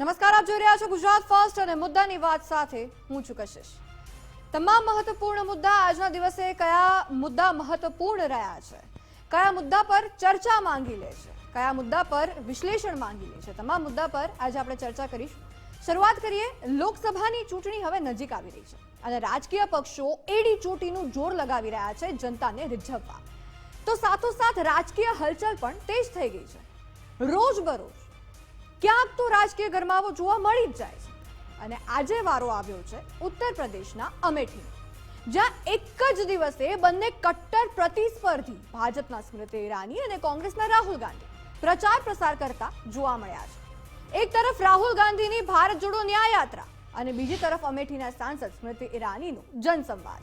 નમસ્કાર, આપ જોઈ રહ્યા છો ગુજરાત ફર્સ્ટ અને મુદ્દાની વાત સાથે હું છું કશિશ. તમામ મહત્વપૂર્ણ મુદ્દા આજના દિવસે કયા મુદ્દા મહત્વપૂર્ણ રહ્યા છે? કયા મુદ્દા પર ચર્ચા માંગી લે છે? કયા મુદ્દા પર વિશ્લેષણ માંગી લે છે? તમામ મુદ્દા પર આજે આપણે ચર્ચા કરીશું. શરૂઆત કરીએ, લોકસભાની ચૂંટણી હવે નજીક આવી રહી છે અને રાજકીય પક્ષો એડી ચોટીનું જોર લગાવી રહ્યા છે જનતાને રીઝવવા. તો સાથોસાથ રાજકીય હલચલ પણ તેજ થઈ ગઈ છે. રોજબરોજ ક્યાંક તો રાજકીય ગરમાવો જોવા મળી જ જાય છે. અને આજે વારો આવ્યો છે ઉત્તર પ્રદેશના અમેઠીનો જ્યાં એક જ દિવસે બંને કટ્ટર પ્રતિસ્પર્ધી ભાજપના સ્મૃતિ ઈરાની અને કોંગ્રેસના રાહુલ ગાંધી પ્રચાર પ્રસાર કરતા જોવા મળ્યા છે. એક તરફ રાહુલ ગાંધીની ભારત જોડો ન્યાય યાત્રા અને બીજી તરફ અમેઠીના સાંસદ સ્મૃતિ ઈરાનીનો જનસંવાદ.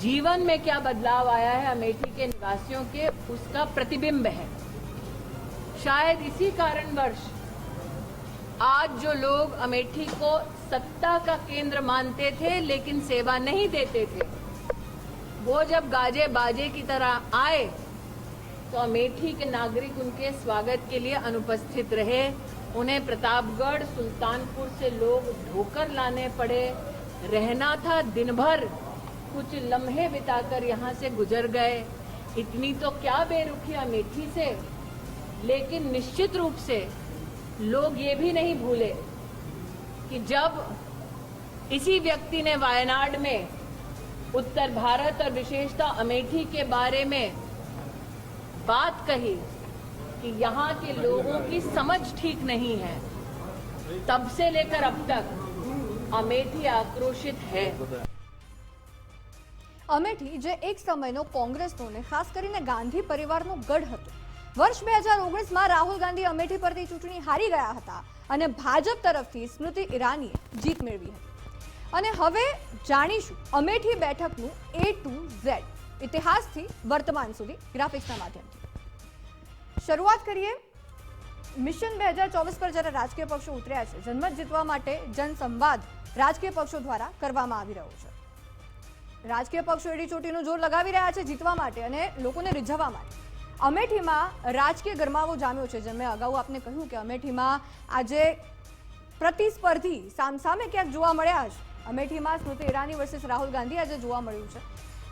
जीवन में क्या बदलाव आया है अमेठी के निवासियों के, उसका प्रतिबिंब है। शायद इसी कारणवश आज जो लोग अमेठी को सत्ता का केंद्र मानते थे, लेकिन सेवा नहीं देते थे, वो जब गाजे बाजे की तरह आए तो अमेठी के नागरिक उनके स्वागत के लिए अनुपस्थित रहे। उन्हें प्रतापगढ़, सुल्तानपुर से लोग ढोकर लाने पड़े। रहना था दिन भर कुछ लम्हे बिताकर यहाँ से गुजर गए। इतनी तो क्या बेरुखी अमेठी से? लेकिन निश्चित रूप से लोग ये भी नहीं भूले कि जब इसी व्यक्ति ने वायनाड में उत्तर भारत और विशेषता अमेठी के बारे में बात कही कि यहाँ के लोगों की समझ ठीक नहीं है, तब से लेकर अब तक अमेठी आक्रोशित है। અમેઠી જે એક સમયનો કોંગ્રેસનો ને ખાસ કરીને ગાંધી પરિવારનો ગઢ હતો. વર્ષ બે હજાર ઓગણીસમાં રાહુલ ગાંધી અમેઠી પરથી ચૂંટણી હારી ગયા હતા અને ભાજપ તરફથી સ્મૃતિ ઈરાનીએ જીત મેળવી હતી. અને હવે જાણીશું અમેઠી બેઠકનું એ ટુ ઝેડ ઇતિહાસથી વર્તમાન સુધી ગ્રાફિક્સના માધ્યમથી. શરૂઆત કરીએ. મિશન બે હજાર ચોવીસ પર જ્યારે રાજકીય પક્ષો ઉતર્યા છે, જનમત જીતવા માટે જનસંવાદ રાજકીય પક્ષો દ્વારા કરવામાં આવી રહ્યો છે. રાજકીય પક્ષો એડી ચોટીનું જોર લગાવી રહ્યા છે જીતવા માટે અને લોકોને રીઝવવા માટે. અમેઠીમાં રાજકીય ગરમાવો જામ્યો છે, જેમ મેં અગાઉ આપને કહ્યું કે અમેઠીમાં આજે પ્રતિસ્પર્ધી સામસામે ક્યાંક જોવા મળ્યા છે અમેઠીમાં સ્મૃતિ ઈરાની વર્સિસ રાહુલ ગાંધી આજે જોવા મળ્યું છે.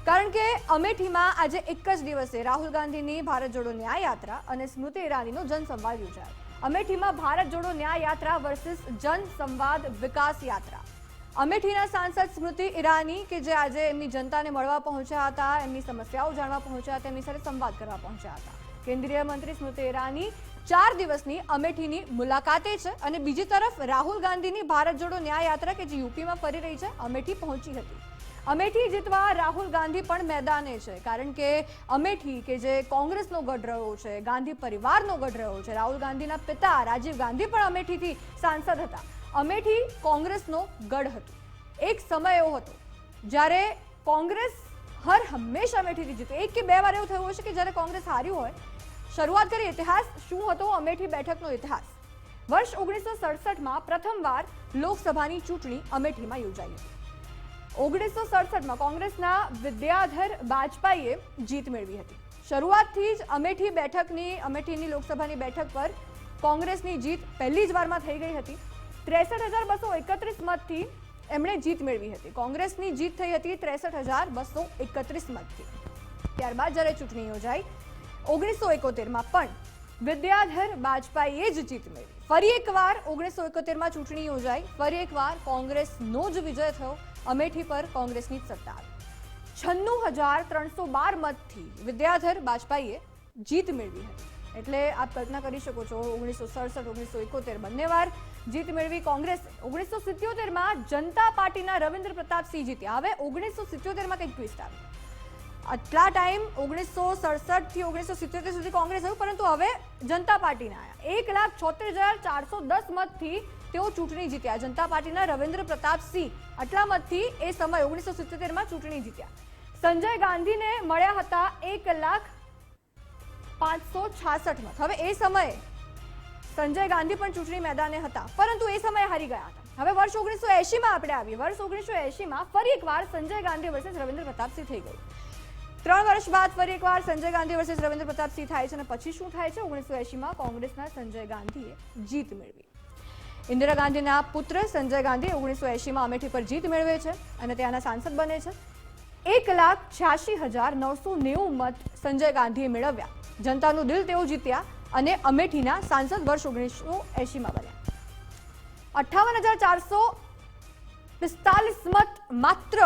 કારણ કે અમેઠીમાં આજે એક જ દિવસે રાહુલ ગાંધીની ભારત જોડો ન્યાય યાત્રા અને સ્મૃતિ ઈરાનીનો જનસંવાદ યોજાયો. અમેઠીમાં ભારત જોડો ન્યાય યાત્રા વર્સિસ જનસંવાદ વિકાસ યાત્રા. અમેઠીના સાંસદ સ્મૃતિ ઈરાની કે જે આજે એમની જનતાને મળવા પહોંચ્યા હતા, એમની સમસ્યાઓ જાણવા પહોંચ્યા હતા એમની સાથે સંવાદ કરવા પહોંચ્યા હતા. કેન્દ્રીય મંત્રી સ્મૃતિ ઈરાની ચાર દિવસની અમેઠીની મુલાકાતે છે અને બીજી તરફ રાહુલ ગાંધીની ભારત જોડો ન્યાય યાત્રા કે જે યુપીમાં ફરી રહી છે, અમેઠી પહોંચી હતી. અમેઠી જીતવા રાહુલ ગાંધી પણ મેદાને છે, કારણ કે અમેઠી કે જે કોંગ્રેસનો ગઢ રહ્યો છે, ગાંધી પરિવારનો ગઢ રહ્યો છે, રાહુલ ગાંધીના પિતા રાજીવ ગાંધી પણ અમેઠીથી સાંસદ હતા. અમેઠી કોંગ્રેસનો ગઢ હતો. એક સમય એવો હતો જ્યારે કોંગ્રેસ હર હંમેશા અમેઠીથી જીતું. એક કે બે વાર એવું થયું હશે કે જ્યારે કોંગ્રેસ હાર્યું હોય, શરૂઆત કરી ઇતિહાસ શું હતો, અમેઠી બેઠકનો ઇતિહાસ. વર્ષ ઓગણીસો સડસઠમાં પ્રથમવાર લોકસભાની ચૂંટણી અમેઠીમાં યોજાઈ હતી. ઓગણીસો સડસઠમાં કોંગ્રેસના વિદ્યાધર બાજપાઈએ જીત મેળવી હતી. શરૂઆતથી જ અમેઠી બેઠકની, અમેઠીની લોકસભાની બેઠક પર કોંગ્રેસની જીત પહેલી જ વારમાં થઈ ગઈ હતી. ત્રેસઠ હજાર બસો એકત્રીસ મતથી એમણે જીત મેળવી હતી. કોંગ્રેસની જીત થઈ હતી ત્રેસઠ હજાર બસો એકત્રીસ મતથી ત્યારબાદ જ્યારે ચૂંટણી યોજાઈ, ઓગણીસો એકોતેરમાં પણ વિદ્યાધર બાજપાઈએ જ જીત મેળવી. ફરી એકવાર ઓગણીસો એકોતેરમાં ચૂંટણી યોજાઈ, ફરી એકવાર કોંગ્રેસનો જ વિજય થયો, અમેઠી પર કોંગ્રેસની જ સત્તા આવી. છન્નું હજાર ત્રણસો બાર મતથી વિદ્યાધર બાજપાઈએ જીત મેળવી હતી. એટલે આપ કલ્પના કરી શકો છો, ઓગણીસો સડસઠ, ઓગણીસો એકોતેર બંને વાર જીત મેળવી કોંગ્રેસ ઓગણીસો સિત્યોતેરમાં જનતા પાર્ટીના રવિન્દ્ર પ્રતાપસિંહ જીત્યા. હવે ઓગણીસો સિત્યોતેરમાં કંઈક ટ્વિસ્ટ આવી. આટલા ટાઈમ ઓગણીસો સડસઠથી ઓગણીસો સિત્યોતેર સુધી કોંગ્રેસ આવ્યું, પરંતુ હવે જનતા પાર્ટીના આવ્યા. એક લાખ છોતેર હજાર ચારસો દસ મતથી તેઓ ચૂંટણી જીત્યા. જનતા પાર્ટીના રવિન્દ્ર પ્રતાપસિંહ આટલા મતથી એ સમય ઓગણીસો સિત્યોતેરમાં ચૂંટણી જીત્યા. સંજય ગાંધીને મળ્યા હતા એક લાખ પાંચસો છાસઠ મત હવે એ સમયે સંજય ગાંધી પણ ચૂંટણી મેદાને હતા, પરંતુ એ સમયે હારી ગયા હતા. હવે વર્ષ ઓગણીસો એંશીમાં આપણે આવીએ. વર્ષ ઓગણીસો એંશીમાં ફરી એકવાર સંજય ગાંધી વર્સેસ રવિન્દ્ર પ્રતાપસિંહ થઈ ગયું. ત્રણ વર્ષ બાદ ફરી એકવાર સંજય ગાંધી વર્સેસ રવિન્દ્ર પ્રતાપસિંહ થાય છે અને પછી શું થાય છે? ઓગણીસો એંશીમાં કોંગ્રેસના સંજય ગાંધીએ જીત મેળવી. ઇન્દિરા ગાંધીના પુત્ર સંજય ગાંધી ઓગણીસો એંશીમાં અમેઠી પર જીત મેળવે છે અને ત્યાંના સાંસદ બને છે. એક લાખ છ્યાસી હજાર નવસો નેવું મત સંજય ગાંધીએ મેળવ્યા. જનતાનું દિલ તેઓ જીત્યા અને અમેઠીના સાંસદ વર્ષ ઓગણીસો એંશીમાં બન્યા. અઠ્ઠાવન હજાર ચારસો પિસ્તાલીસ મત માત્ર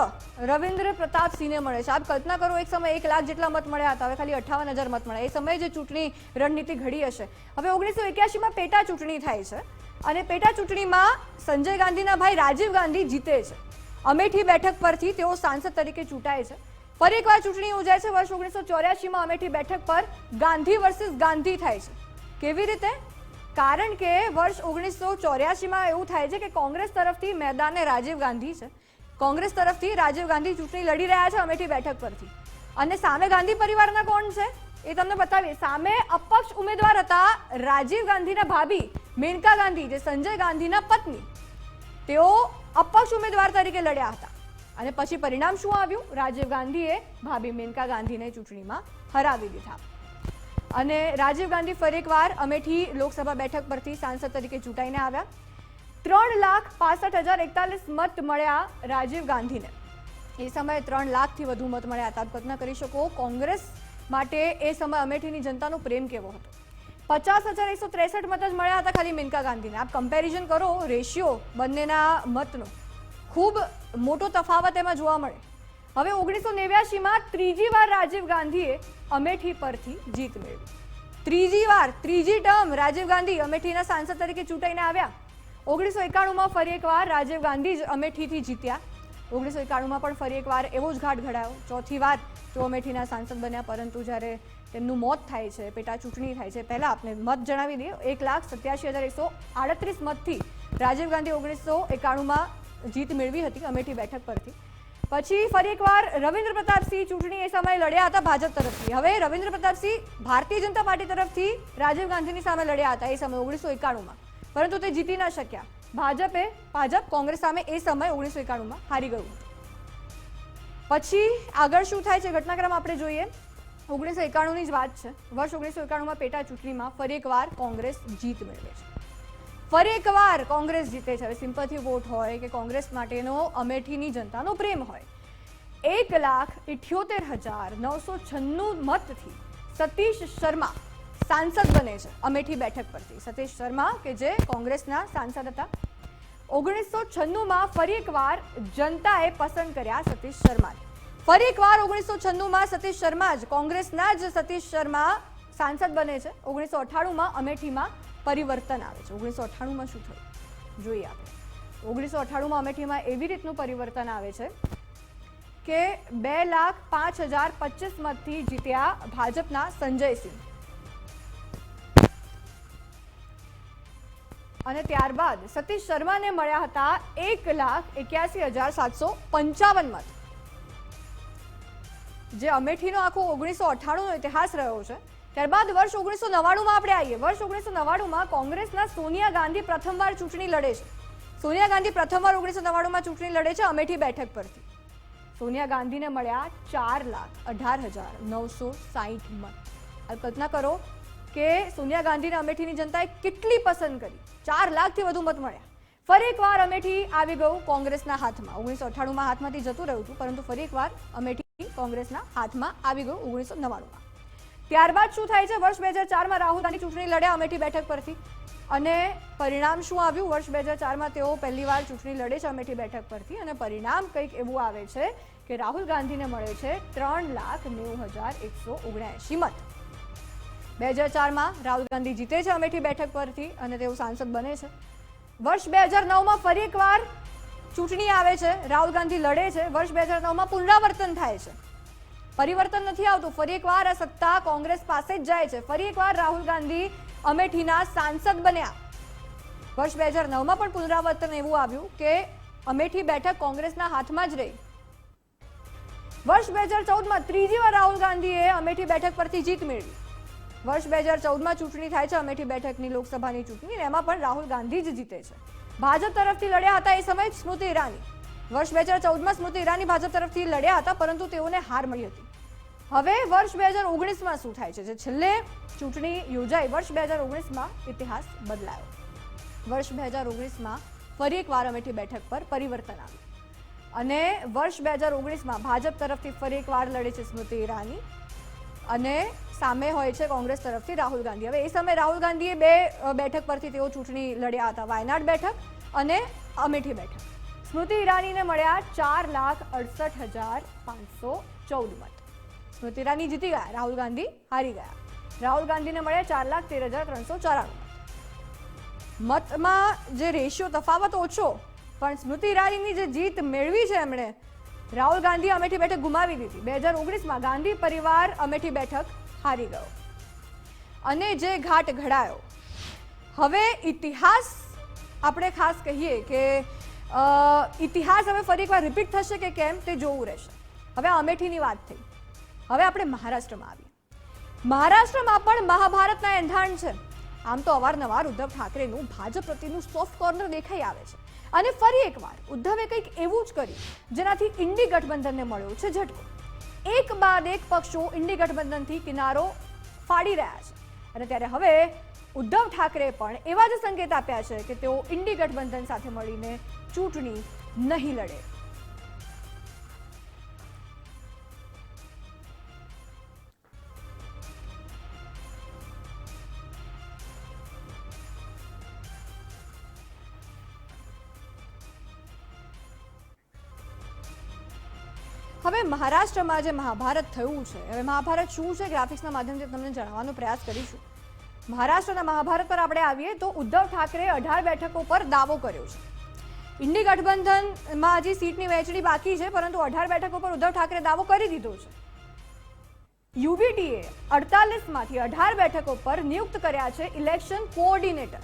રવિન્દ્ર પ્રતાપસિંહને મળે છે. આપ કલ્પના કરો, એક સમય એક લાખ જેટલા મત મળ્યા હતા. હવે ખાલી અઠ્ઠાવન હજાર મત મળ્યા. એ સમયે જે ચૂંટણી રણનીતિ ઘડી હશે. હવે ઓગણીસો એક્યાસીમાં પેટા ચૂંટણી થાય છે અને પેટા ચૂંટણીમાં સંજય ગાંધીના ભાઈ રાજીવ ગાંધી જીતે છે. અમેઠી બેઠક પરથી તેઓ સાંસદ તરીકે ચૂંટાય છે. ફરી એકવાર ચૂંટણી યોજાય છે. વર્ષ ઓગણીસો ચોર્યાસીમાં અમેઠી બેઠક પર ગાંધી વર્સિસ ગાંધી થાય છે. કેવી રીતે? કારણ કે વર્ષ ઓગણીસો ચોર્યાસીમાં એવું થાય છે કે કોંગ્રેસ તરફથી મેદાને રાજીવ ગાંધી છે. કોંગ્રેસ તરફથી રાજીવ ગાંધી ચૂંટણી લડી રહ્યા છે અમેઠી બેઠક પરથી. અને સામે ગાંધી પરિવારના કોણ છે? એ તમને બતાવીએ. સામે અપક્ષ ઉમેદવાર હતા રાજીવ ગાંધીના ભાભી મેનકા ગાંધી, જે સંજય ગાંધીના પત્ની. તેઓ અપક્ષ ઉમેદવાર તરીકે લડ્યા હતા. અને પછી પરિણામ શું આવ્યું? રાજીવ ગાંધીએ ભાભી મેનકા ગાંધીને ચૂંટણીમાં હરાવી દીધા. અને રાજીવ ગાંધી ફરી એકવાર અમેઠી લોકસભા બેઠક પરથી સાંસદ તરીકે ચૂંટાઈને આવ્યા. ત્રણ લાખ પાસઠ હજાર એકતાલીસ મત મળ્યા રાજીવ ગાંધીને. એ સમયે ત્રણ લાખથી વધુ મત મળ્યા. હતા કલ્પના કરી શકો, કોંગ્રેસ માટે એ સમય અમેઠીની જનતાનો પ્રેમ કેવો હતો? પચાસ હજાર એકસો ત્રેસઠ મત જ મળ્યા હતા ખાલી મેનકા ગાંધીને. આપ કમ્પેરિઝન કરો રેશિયો બંનેના મતનો. ખૂબ મોટો તફાવત એમાં જોવા મળે. હવે ઓગણીસો નેવ્યાસીમાં ત્રીજી વાર રાજીવ ગાંધીએ અમેઠી પરથી જીત મેળવી. ત્રીજી વાર, ત્રીજી ટર્મ રાજીવ ગાંધી અમેઠીના સાંસદ તરીકે ચૂંટાઈને આવ્યા. ઓગણીસો એકાણુંમાં ફરી એકવાર રાજીવ ગાંધી જ અમેઠીથી જીત્યા. ઓગણીસો એકાણુંમાં પણ ફરી એકવાર એવો જ ઘાટ ઘડાયો. ચોથી વાર તો અમેઠીના સાંસદ બન્યા, પરંતુ જ્યારે તેમનું મોત થાય છે, પેટા ચૂંટણી થાય છે, પહેલાં આપને મત જણાવી દઈએ. એક લાખ સત્યાસી હજાર એકસો આડત્રીસ મતથી રાજીવ ગાંધી ઓગણીસો એકાણુંમાં જીત મેળવી હતી અમેઠી બેઠક પરથી. પછી ફરી એકવાર રવિન્દ્ર પ્રતાપસિંહ ચૂંટણી એ સમયે લડ્યા હતા ભાજપ તરફથી. હવે રવિન્દ્ર પ્રતાપસિંહ ભારતીય જનતા પાર્ટી તરફથી રાજીવ ગાંધીની સામે લડ્યા હતા એ સમયે ઓગણીસો એકાણુંમાં. પરંતુ તે જીતી ન શક્યા. ભાજપે ભાજપ કોંગ્રેસ સામે એ સમયે ઓગણીસો એકાણુંમાં હારી ગયું. પછી આગળ શું થાય છે ઘટનાક્રમ આપણે જોઈએ. ઓગણીસો એકાણુંની જ વાત છે. વર્ષ ઓગણીસો એકાણુંમાં પેટા ચૂંટણીમાં ફરી એકવાર કોંગ્રેસ જીત મેળવે છે. ફરી એકવાર કોંગ્રેસ જીતે છે. હવે સિમ્પથી વોટ હોય કે કોંગ્રેસ માટેનો અમેઠીની જનતાનો પ્રેમ હોય. એક લાખ ઇઠ્યોતેર હજાર નવસો છન્નું મતથી સતીશ શર્મા સાંસદ બને છે અમેઠી બેઠક પરથી. સતીશ શર્મા કે જે કોંગ્રેસના સાંસદ હતા. ઓગણીસો છન્નુંમાં ફરી એકવાર જનતાએ પસંદ કર્યા સતીશ શર્માને ફરી એકવાર ઓગણીસો છન્નુંમાં સતીશ શર્મા જ કોંગ્રેસના જ સતીશ શર્મા સાંસદ બને છે. ઓગણીસો અઠ્ઠાણુંમાં અમેઠીમાં પરિવર્તન આવે છે. ઓગણીસો અઠ્ઠાણુંમાં શું થયું? જોઈએ આપણે. ઓગણીસો અઠ્ઠાણુંમાં અમેઠીમાં એવી રીતનું પરિવર્તન આવે છે કે બે લાખ પાંચ હજાર પચીસ મતથી જીત્યા ભાજપના સંજયસિંહ અને ત્યારબાદ સતીશ શર્માને મળ્યા હતા એક લાખ એક્યાસી હજાર સાતસો પંચાવન મત જે અમેઠીનો આખો ઓગણીસો અઠ્ઠાણુંનો ઇતિહાસ રહ્યો છે. ત્યારબાદ વર્ષ ઓગણીસો નવ્વાણુંમાં આપણે આવીએ. વર્ષ ઓગણીસો નવ્વાણુંમાં કોંગ્રેસના સોનિયા ગાંધી પ્રથમવાર ચૂંટણી લડે છે. સોનિયા ગાંધી પ્રથમવાર ઓગણીસો નવ્વાણુંમાં ચૂંટણી લડે છે અમેઠી બેઠક પરથી. સોનિયા ગાંધીને મળ્યા ચાર લાખ અઢાર હજાર નવસો સાહીઠ મત. કલ્પના કરો કે સોનિયા ગાંધીને અમેઠીની જનતાએ કેટલી પસંદ કરી. ચાર લાખથી વધુ મત મળ્યા. ફરી એકવાર અમેઠી આવી ગયું કોંગ્રેસના હાથમાં. ઓગણીસો અઠ્ઠાણુંમાં હાથમાંથી જતું રહ્યું હતું, પરંતુ ફરી એકવાર અમેઠી કોંગ્રેસના હાથમાં આવી ગયું ઓગણીસો નવ્વાણુંમાં. ત્યારબાદ શું થાય છે? વર્ષ બે હજાર ચારમાં રાહુલ ગાંધી ચૂંટણી લડ્યા અમેઠી બેઠક પરથી. અને પરિણામ શું આવ્યું? વર્ષ બે હજાર ચારમાં તેઓ પહેલીવાર ચૂંટણી લડે છે અમેઠી બેઠક પરથી. અને પરિણામ કંઈક એવું આવે છે કે રાહુલ ગાંધીને મળે છે ત્રણ લાખ નેવું હજાર એકસો ઓગણએંશી મત. બે હજાર ચારમાં રાહુલ ગાંધી જીતે છે અમેઠી બેઠક પરથી અને તેઓ સાંસદ બને છે. વર્ષ બે હજાર નવમાં ફરી એકવાર ચૂંટણી આવે છે. રાહુલ ગાંધી લડે છે. વર્ષ બે હજાર નવમાં પુનરાવર્તન થાય છે. પરિવર્તન નથી આવતું. ફરી એકવાર આ સત્તા કોંગ્રેસ પાસે જ જાય છે. ફરી એકવાર રાહુલ ગાંધી અમેઠીના સાંસદ બન્યા. વર્ષ બે હજાર નવમાં પણ પુનરાવર્તન એવું આવ્યું કે અમેઠી બેઠક કોંગ્રેસના હાથમાં જ રહી. વર્ષ બે હજાર ચૌદમાં ત્રીજી વાર રાહુલ ગાંધીએ અમેઠી બેઠક પરથી જીત મેળવી. વર્ષ બે હજાર ચૌદમાં ચૂંટણી થાય છે અમેઠી બેઠકની લોકસભાની ચૂંટણી એમાં પણ રાહુલ ગાંધી જ જીતે છે. ભાજપ તરફથી લડ્યા હતા એ સમયે સ્મૃતિ ઈરાની. વર્ષ બે હજાર ચૌદમાં સ્મૃતિ ઈરાની ભાજપ તરફથી લડ્યા હતા પરંતુ તેઓને હાર મળી હતી. હવે વર્ષ બે હજાર ઓગણીસમાં શું થાય છે? જે છેલ્લે ચૂંટણી યોજાઈ, વર્ષ બે હજાર ઓગણીસમાં ઇતિહાસ બદલાયો. વર્ષ બે હજાર ઓગણીસમાં ફરી એકવાર અમેઠી બેઠક પર પરિવર્તન આવ્યું. અને વર્ષ બે હજાર ઓગણીસમાં ભાજપ તરફથી ફરી એકવાર લડે છે સ્મૃતિ ઈરાની. અને સામે હોય છે કોંગ્રેસ તરફથી રાહુલ ગાંધી. હવે એ સમયે રાહુલ ગાંધીએ બે બેઠક પરથી તેઓ ચૂંટણી લડ્યા હતા. વાયનાડ બેઠક અને અમેઠી બેઠક. સ્મૃતિ ઈરાનીને મળ્યા ચાર લાખ અડસઠ હજાર પાંચસો ચૌદ મત. સ્મૃતિ ઈરાની જીતી ગયા. રાહુલ ગાંધી હારી ગયા. રાહુલ ગાંધીને મળ્યા ચાર લાખ તેર હજાર ત્રણસો ચોરાણું. મતમાં જે રેશિયો તફાવત ઓછો, પણ સ્મૃતિ ઈરાનીની જે જીત મેળવી છે એમણે, રાહુલ ગાંધી અમેઠી બેઠક ગુમાવી દીધી. બે હજાર ઓગણીસમાં ગાંધી પરિવાર અમેઠી બેઠક હારી ગયો. અને જે ઘાટ ઘડાયો. હવે ઇતિહાસ, આપણે ખાસ કહીએ કે ઇતિહાસ હવે ફરી એકવાર રિપીટ થશે કે કેમ તે જોવું રહેશે. હવે અમેઠીની વાત થઈ. હવે આપણે મહારાષ્ટ્રમાં આવીએ. મહારાષ્ટ્રમાં પણ મહાભારતના એંધાણ છે. આમ તો અવારનવાર ઉદ્ધવ ઠાકરેનું ભાજપ પ્રત્યેનું સોફ્ટ કોર્નર દેખાઈ આવે છે. અને ફરી એકવાર ઉદ્ધવે કંઈક એવું જ કર્યું, જેનાથી ઇન્ડી ગઠબંધનને મળ્યો છે ઝટકો. એક બાદ એક પક્ષો ઇન્ડી ગઠબંધનથી કિનારો ફાડી રહ્યા છે. અને ત્યારે હવે ઉદ્ધવ ઠાકરે પણ એવા જ સંકેત આપ્યા છે કે તેઓ ઇન્ડી ગઠબંધન સાથે મળીને ચૂંટણી નહીં લડે. મહારાષ્ટ્રમાં જે મહાભારત થયું છે. હવે મહાભારત શું છે? ગ્રાફિક્સના માધ્યમથી તમને જણાવવાનો પ્રયાસ કરીશું. મહારાષ્ટ્રના મહાભારત પર આપણે આવીએ તો ઉદ્ધવ ઠાકરે અઢાર બેઠકો પર દાવો કર્યો છે. ઇન્ડી ગઠબંધનમાં હજી સીટની વહેંચણી બાકી છે, પરંતુ અઢાર બેઠકો પર ઉદ્ધવ ઠાકરે દાવો કરી દીધો છે. યુબીટીએ અડતાલીસમાંથી અઢાર બેઠકો પર નિયુક્ત કર્યા છે ઇલેક્શન કોઓર્ડિનેટર.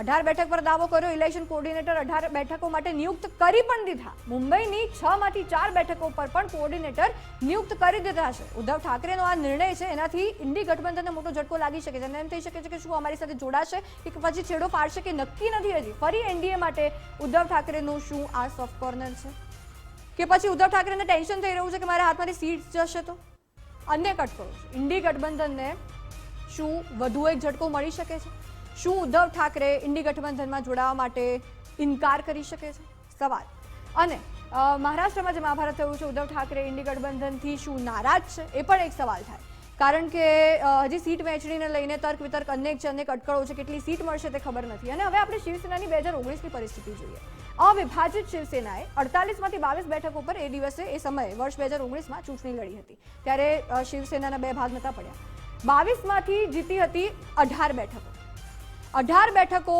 અઢાર બેઠક પર દાવો કર્યો. ઇલેક્શન કોઓર્ડિનેટર અઢાર બેઠકો માટે નિયુક્ત કરી પણ દીધા. મુંબઈની છ માંથી ચાર બેઠકો પર પણ કોઓર્ડિનેટર નિયુક્ત કરી દીધા છે. ઉદ્ધવ ઠાકરેનો આ નિર્ણય છે. એનાથી ઇન્ડી ગઠબંધનને મોટો ઝટકો લાગી શકે છે. અને એમ થઈ શકે છે કે શું અમારી સાથે જોડાશે કે પછી છેડો પાડશે કે નક્કી નથી હજી? ફરી એનડીએ માટે ઉદ્ધવ ઠાકરેનું શું આ સોફ્ટ કોર્નર છે? કે પછી ઉદ્ધવ ઠાકરેને ટેન્શન થઈ રહ્યું છે કે મારા હાથમાંથી સીટ જશે તો? અન્ય કટકો. ઇન્ડી ગઠબંધનને શું વધુ એક ઝટકો મળી શકે છે? શું ઉદ્ધવ ઠાકરે ઇન્ડી ગઠબંધનમાં જોડાવા માટે ઇનકાર કરી શકે છે? સવાલ. અને મહારાષ્ટ્રમાં જે મહાભારત થયું છે, ઉદ્ધવ ઠાકરે ઇન્ડી ગઠબંધનથી શું નારાજ છે? એ પણ એક સવાલ થાય. કારણ કે હજી સીટ વહેંચણીને લઈને તર્ક વિતર્ક અનેક છે, અનેક અટકળો છે, કેટલી સીટ મળશે તે ખબર નથી. અને હવે આપણે શિવસેનાની બે હજાર ઓગણીસની પરિસ્થિતિ જોઈએ. અવિભાજિત શિવસેનાએ અડતાલીસમાંથી બાવીસ બેઠકો પર એ દિવસે, એ સમયે, વર્ષ બે હજાર ઓગણીસમાં ચૂંટણી લડી હતી. ત્યારે શિવસેનાના બે ભાગ નહોતા પડ્યા. બાવીસમાંથી જીતી હતી અઢાર બેઠકો. અઢાર બેઠકો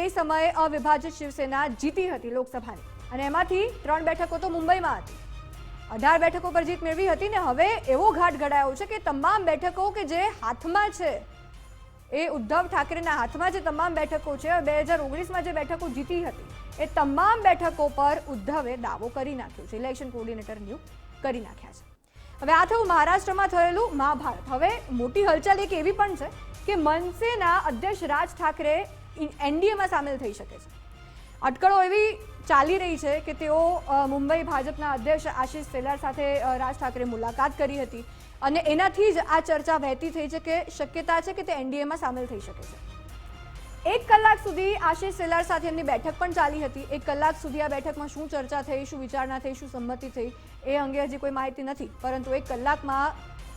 એ સમયે અવિભાજિત શિવસેના જીતી હતી લોકસભાની. અને એમાંથી ત્રણ બેઠકો તો મુંબઈમાં હતી. અઢાર બેઠકો પર જીત મેળવી હતી ને હવે એવો ઘાટ ઘડાયો છે કે તમામ બેઠકો કે જે હાથમાં છે, એ ઉદ્ધવ ઠાકરેના હાથમાં જે તમામ બેઠકો છે, બે હજાર ઓગણીસમાં જે બેઠકો જીતી હતી, એ તમામ બેઠકો પર ઉદ્ધવે દાવો કરી નાખ્યો છે. ઇલેક્શન કોર્ડિનેટર નિયુક્ત કરી નાખ્યા છે. હવે આ થયું મહારાષ્ટ્રમાં થયેલું મહાભારત. હવે મોટી હલચલ એક એવી પણ છે કે મનસેના અધ્યક્ષ રાજ ઠાકરે એનડીએમાં સામેલ થઈ શકે છે. અટકળો એવી ચાલી રહી છે કે તેઓ મુંબઈ ભાજપના અધ્યક્ષ આશિષ સેલાર સાથે રાજ ઠાકરે મુલાકાત કરી હતી. અને એનાથી જ આ ચર્ચા વહેતી થઈ છે કે શક્યતા છે કે તે એનડીએમાં સામેલ થઈ શકે છે. એક કલાક સુધી આશિષ સેલાર સાથે એમની બેઠક પણ ચાલી હતી. એક કલાક સુધી આ બેઠકમાં શું ચર્ચા થઈ, શું વિચારણા થઈ, શું સંમતિ થઈ, એ અંગે હજી કોઈ માહિતી નથી. પરંતુ એક કલાકમાં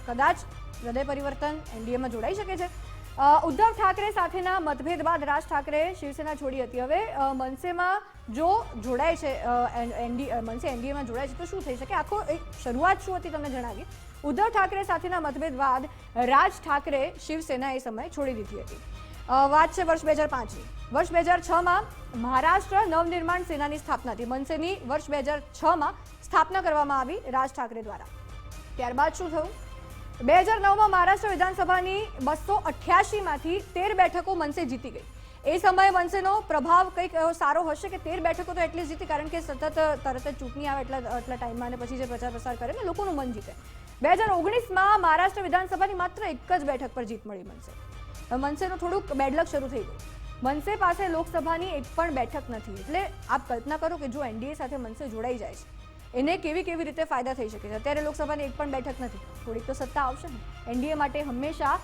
કદાચ હૃદય પરિવર્તન એનડીએમાં જોડાઈ શકે છે. ઉદ્ધવ ઠાકરે સાથેના મતભેદ બાદ રાજ ઠાકરે શિવસેના છોડી હતી. હવે મનસેમાં જો જોડાય છે મનસે એનડીએમાં જોડાય છે, તો શું થઈ શકે? આખો એક શરૂઆત શું હતી તમને જણાવી? ઉદ્ધવ ઠાકરે સાથેના મતભેદ બાદ રાજ ઠાકરે શિવસેના એ સમયે છોડી દીધી હતી. વાત છે વર્ષ બે હજાર પાંચની. વર્ષ બે હજાર છમાં મહારાષ્ટ્ર નવનિર્માણ સેનાની સ્થાપના હતી. મનસેની વર્ષ બે હજાર છમાં સ્થાપના કરવામાં આવી રાજ ઠાકરે દ્વારા. ત્યારબાદ શું થયું? બે હજાર નવમાં મહારાષ્ટ્ર વિધાનસભાની બસો અઠ્યાસીમાંથી તેર બેઠકો મનસે જીતી ગઈ. એ સમયે મનસેનો પ્રભાવ કંઈક એવો સારો હશે કે તેર બેઠકો તો એટલી જીતી, કારણ કે સતત તરત જ ચૂંટણી આવે એટલા એટલા ટાઈમમાં અને પછી જે પ્રચાર પ્રસાર કરે ને લોકોનું મન જીતે. બે હજાર ઓગણીસમાં મહારાષ્ટ્ર વિધાનસભાની માત્ર એક જ બેઠક પર જીત મળી મનસે. મનસેનું થોડુંક બેડલક શરૂ થઈ ગયું. મનસે પાસે લોકસભાની એક પણ બેઠક નથી. એટલે આપ કલ્પના કરો કે જો એનડીએ સાથે મનસે જોડાઈ જાય છે એને કેવી કેવી રીતે ફાયદા થઈ શકે છે? અત્યારે લોકસભાની એક પણ બેઠક નથી. થોડીક તો સત્તા આવશે ને. એનડીએ માટે હંમેશા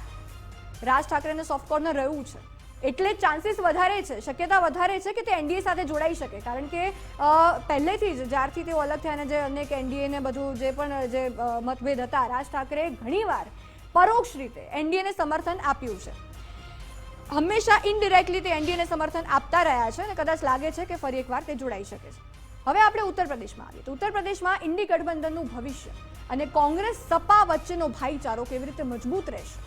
રાજ ઠાકરેને સોફ્ટ રહ્યું છે. એટલે ચાન્સીસ વધારે છે, શક્યતા વધારે છે કે તે એનડીએ સાથે જોડાઈ શકે. કારણ કે પહેલેથી જ જ્યારથી તેઓ અલગ થયા અને જે અનેક એનડીએને બધું જે પણ, જે મતભેદ હતા, રાજ ઠાકરે ઘણીવાર પરોક્ષ રીતે એનડીએને સમર્થન આપ્યું છે. હંમેશા ઇનડિરેક્ટલી તે એનડીએને સમર્થન આપતા રહ્યા છે અને કદાચ લાગે છે કે ફરી એકવાર તે જોડાઈ શકે છે. હવે આપણે ઉત્તર પ્રદેશમાં આવીએ તો ઉત્તર પ્રદેશમાં ઇન્ડી ગઠબંધનનું ભવિષ્ય અને કોંગ્રેસ સપા વચ્ચેનો ભાઈચારો કેવી રીતે મજબૂત રહેશે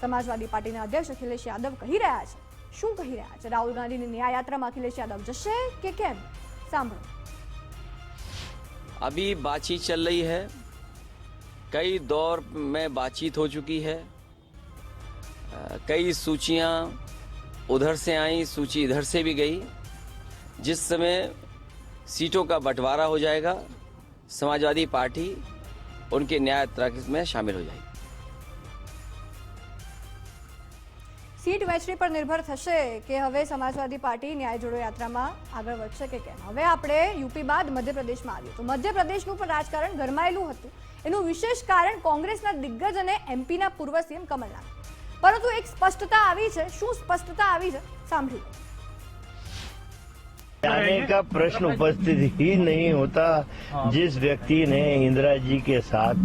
સમાજવાદી પાર્ટીના અધ્યક્ષ અખિલેશ યાદવ કહી રહ્યા છે શું કહી રહ્યા છે રાહુલ ગાંધીની ન્યાય યાત્રામાં અખિલેશ યાદવ જશે કે કેમ સાંભળો अभी बातचीत चल रही है कई दौर में बातचीत हो चुकी है अ, कई सूचियां उधर से आई सूची इधर से भी गई जिस समय सीटों का बंटवारा हो जाएगा समाजवादी पार्टी उनके न्याय यात्रा में शामिल हो जाएगी સીટ વહેંચણી પર નિર્ભર થશે કે હવે સમાજવાદી પાર્ટી ન્યાય જોડો યાત્રામાં આગળ વધશે કે કેમ હવે આપણે યુપી બાદ મધ્યપ્રદેશમાં આવીએ તો મધ્યપ્રદેશનું પણ રાજકારણ ગરમાયેલું હતું એનું વિશેષ કારણ કોંગ્રેસના દિગ્ગજ અને એમપીના પૂર્વ સીએમ કમલનાથ પરંતુ એક સ્પષ્ટતા આવી છે શું સ્પષ્ટતા આવી છે સાંભળી લો जाने का प्रश्न उपस्थित ही नहीं होता जिस व्यक्ति ने इंदिरा जी के साथ,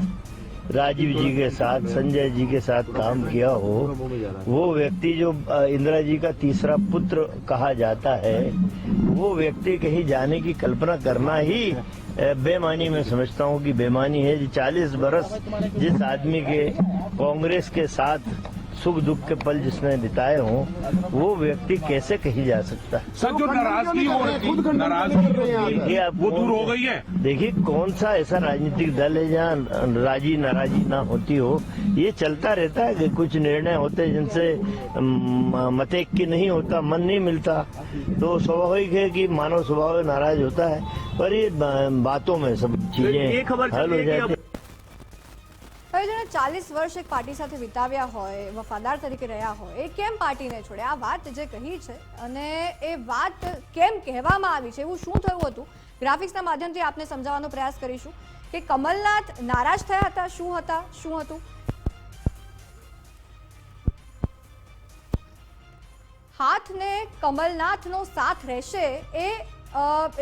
राजीव जी के साथ, संजय जी के साथ काम किया हो, वो व्यक्ति जो इंदिरा जी का तीसरा पुत्र कहा जाता है, वो व्यक्ति कहीं जाने की कल्पना करना ही बेमानी में समझता हूँ कि बेमानी है। चालीस बरस जिस आदमी के कांग्रेस के साथ सुख दुख के पल जिसने बिताए हों वो व्यक्ति कैसे कही जा सकता है? सर जो नाराज़गी हो रही थी नाराज़गी वो कौन दूर हो गई है। देखिए कौन सा ऐसा राजनीतिक दल है जहाँ राज़ी नाराजी ना होती हो? ये चलता रहता है कि कुछ निर्णय होते हैं जिनसे अम, मतेक की नहीं होता मन नहीं मिलता। तो स्वाभाविक है कि मानव स्वभाव नाराज़ होता है पर ये बातों में सब चीज़ें हल हो जाती हैं। હવે ચાલીસ વર્ષ એક પાર્ટી સાથે વિતાવ્યા હોય, વફાદાર તરીકે રહ્યા હોય, એ કેમ પાર્ટીને છોડે આ વાત જે કહી છે અને એ વાત કેમ કહેવામાં આવી છે એવું શું થયું હતું? ગ્રાફિક્સના માધ્યમથી આપને સમજાવવાનો પ્રયાસ કરીશું કે કમલનાથ નારાજ થયા હતા. શું હતા? શું હતું? હાથને કમલનાથનો સાથ રહેશે એ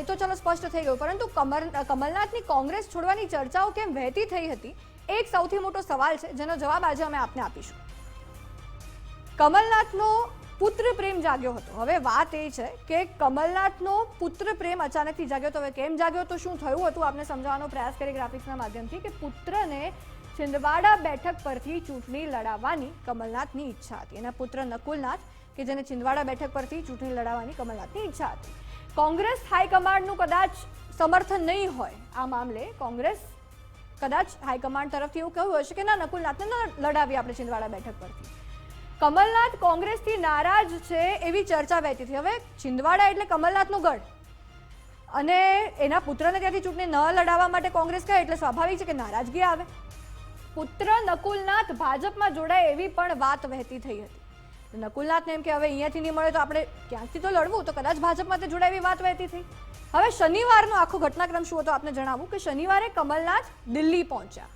એ તો ચલો સ્પષ્ટ થઈ ગયું. પરંતુ કમર કમલનાથની કોંગ્રેસ છોડવાની ચર્ચાઓ કેમ વહેતી થઈ હતી? એક સૌથી મોટો સવાલ છે, જેનો જવાબ આજે અમે આપને આપીશું. કમલનાથનો પુત્ર પ્રેમ જાગ્યો હતો. હવે વાત એ છે કે કમલનાથનો પુત્ર પ્રેમ અચાનકથી જાગ્યો તો હવે કેમ જાગ્યો તો શું થયું હતું? આપને સમજાવવાનો પ્રયાસ કરી ગ્રાફિક્સના માધ્યમથી કે પુત્રને છિંદવાડા બેઠક પરથી ચૂંટણી લડાવવાની કમલનાથની ઈચ્છા હતી. એના પુત્ર નકુલનાથ, કે જેને છિંદવાડા બેઠક પરથી ચૂંટણી લડાવવાની કમલનાથની ઈચ્છા હતી. કોંગ્રેસ હાઈકમાન્ડનું કદાચ સમર્થન નહીં હોય, આ મામલે કોંગ્રેસ કદાચ હાઈકમાન્ડ તરફથી એવું કહ્યું હશે કે ના નકુલનાથને લડાવી આપણે છિંદવાડા બેઠક પરથી. કમલનાથ કોંગ્રેસથી નારાજ છે એવી ચર્ચા વહેતી હતી. હવે છિંદવાડા એટલે કમલનાથનો ગઢ. અને એના પુત્રને ત્યાંથી ચૂંટણી ન લડાવવા માટે કોંગ્રેસ કહે એટલે સ્વાભાવિક છે કે નારાજગી આવે. પુત્ર નકુલનાથ ભાજપમાં જોડાય એવી પણ વાત વહેતી થઈ હતી. નકુલનાથને એમ કે હવે અહીંયાથી નહીં મળે તો આપણે ક્યાંકથી તો લડવું? તો કદાચ ભાજપમાં તે જોડાય એવી વાત વહેતી થઈ. હવે શનિવારનો આખો ઘટનાક્રમ શું હતો આપને જણાવું કે શનિવારે કમલનાથ દિલ્હી પહોંચ્યા.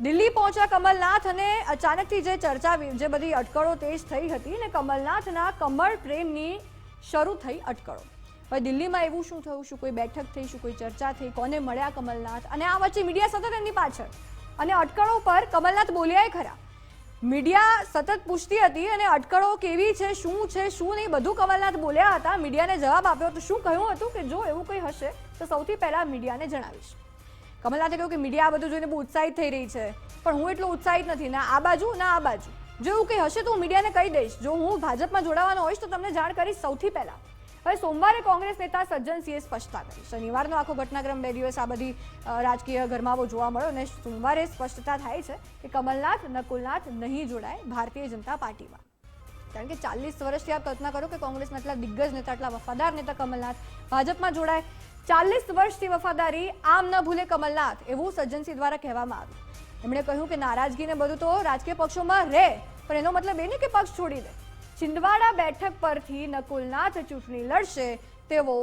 દિલ્હી પહોંચ્યા કમલનાથ અને અચાનકથી જે ચર્ચા જે બધી અટકળો તેજ થઈ હતી ને કમલનાથના કમળ પ્રેમની શરૂ થઈ અટકળો. હવે દિલ્હીમાં એવું શું થયું? શું કોઈ બેઠક થઈ? શું કોઈ ચર્ચા થઈ? કોને મળ્યા કમલનાથ? અને આ વચ્ચે મીડિયા સતત એમની પાછળ. અને અટકળો પર કમલનાથ બોલ્યાએ ખરા. મીડિયા સતત પૂછતી હતી અને અટકળો કેવી છે, શું છે, શું નહીં, બધું કમલનાથ બોલ્યા હતા. મીડિયાને જવાબ આપ્યો તો શું કહ્યું હતું કે જો એવું કંઈ હશે, તો સૌથી પહેલાં મીડિયાને જણાવીશ. કમલનાથે કહ્યું કે મીડિયા આ બધું જોઈને બહુ ઉત્સાહિત થઈ રહી છે, પણ હું એટલું ઉત્સાહિત નથી. ના આ બાજુ, ના આ બાજુ. જો એવું કંઈ હશે તો હું મીડિયાને કહી દઈશ. જો હું ભાજપમાં જોડાવાનો હોઈશ તો તમને જાણ કરીશ સૌથી પહેલા. હવે સોમવારે કોંગ્રેસ નેતા સજ્જન સિંહે સ્પષ્ટતા કરી. શનિવારનો આખો ઘટનાક્રમ બે દિવસ આ બધી રાજકીય ગરમાવો જોવા મળ્યો અને સોમવારે સ્પષ્ટતા થાય છે કે કમલનાથ નકુલનાથ નહીં જોડાય ભારતીય જનતા પાર્ટીમાં. કારણ કે ચાલીસ વર્ષથી આપ કલ્પના કરો કે કોંગ્રેસના એટલા દિગ્ગજ નેતા એટલા વફાદાર નેતા કમલનાથ ભાજપમાં જોડાય. ચાલીસ વર્ષથી વફાદારી આમ ન ભૂલે કમલનાથ એવું સજ્જનસિંહ દ્વારા કહેવામાં આવ્યું. એમણે કહ્યું કે નારાજગીને બધું તો રાજકીય પક્ષોમાં રહે, પણ એનો મતલબ એ નહીં કે પક્ષ છોડી દે. છિંદવાડા બેઠક પરથી નકુલનાથ ચૂંટણી લડશે તેવો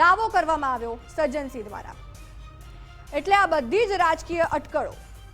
દાવો કરવામાં આવ્યો સજ્જનસિંહ દ્વારા. એટલે આ બધી જ રાજકીય અટકળો